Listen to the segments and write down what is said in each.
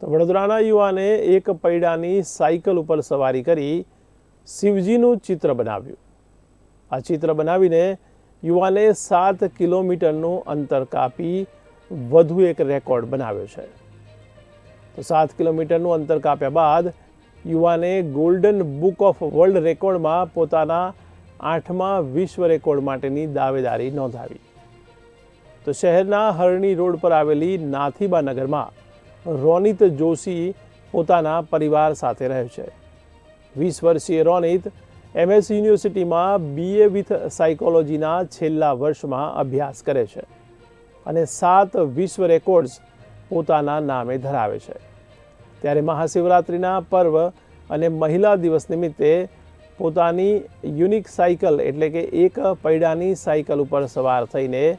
તો વડોદરાના યુવાને એક પૈડાની સાયકલ ઉપર સવારી કરી શિવજીનું ચિત્ર બનાવ્યું. આ ચિત્ર બનાવીને યુવાને સાત કિલોમીટરનું અંતર કાપી વધુ એક રેકોર્ડ બનાવ્યો છે. તો સાત કિલોમીટરનું અંતર કાપ્યા બાદ યુવાને ગોલ્ડન બુક ઓફ વર્લ્ડ રેકોર્ડમાં પોતાના આઠમા વિશ્વ રેકોર્ડ માટેની દાવેદારી નોંધાવી. તો શહેરના હરણી રોડ પર આવેલી નાથીબા નગરમાં રોનિત જોશી પોતાના પરિવાર સાથે રહે છે. વીસ વર્ષીય રોનિત એમએસ યુનિવર્સિટીમાં બીએ વિથ સાયકોલોજીના છેલ્લા વર્ષમાં અભ્યાસ કરે છે અને સાત વિશ્વ રેકોર્ડ્સ પોતાના નામે ધરાવે છે. ત્યારે મહાશિવરાત્રિના પર્વ અને મહિલા દિવસ નિમિત્તે પોતાની યુનિક સાયકલ એટલે કે એક પૈડાની સાયકલ ઉપર સવાર થઈને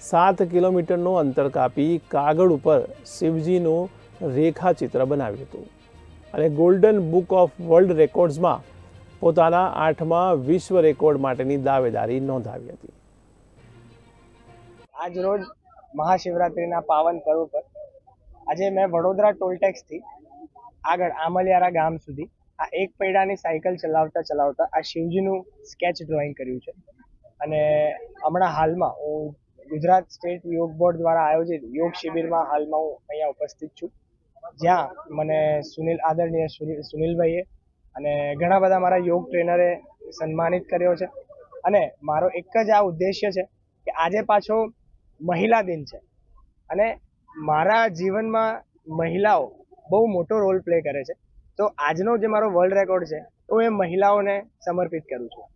સાત કિલોમીટરનું અંતર કાપી કાગળ ઉપર શિવજીનું રેખાચિત્ર બનાવ્યું હતું. અને ગોલ્ડન બુક ઓફ વર્લ્ડ રેકોર્ડ્સમાં પોતાના આઠમા વિશ્વ રેકોર્ડ માટેની દાવેદારી નોંધાવી હતી. આજ રોજ મહાશિવરાત્રિના પાવન પર્વ પર આજે મેં વડોદરા ટોલટેક્સથી આગળ આમલિયારા ગામ સુધી આ એક પૈડાની સાયકલ ચલાવતા ચલાવતા આ શિવજીનું સ્કેચ ડ્રોઈંગ કર્યું છે. અને હમણાં હાલમાં હું ગુજરાત સ્ટેટ યોગ બોર્ડ દ્વારા આયોજિત યોગ શિબિરમાં હાલમાં હું અહીંયા ઉપસ્થિત છું. જ્યાં મને સુનિલ આદરણીય સુનિલ સુનિલભાઈએ અને ઘણા બધા મારા યોગ ટ્રેનરે સન્માનિત કર્યો છે. અને મારો એક જ આ ઉદ્દેશ્ય છે કે આજે પાછો મહિલા દિન છે. અને મારા જીવનમાં મહિલાઓ બહુ મોટો રોલ પ્લે કરે છે. તો આજનો જે મારો વર્લ્ડ રેકોર્ડ છે, તો એ મહિલાઓને સમર્પિત કરું છું.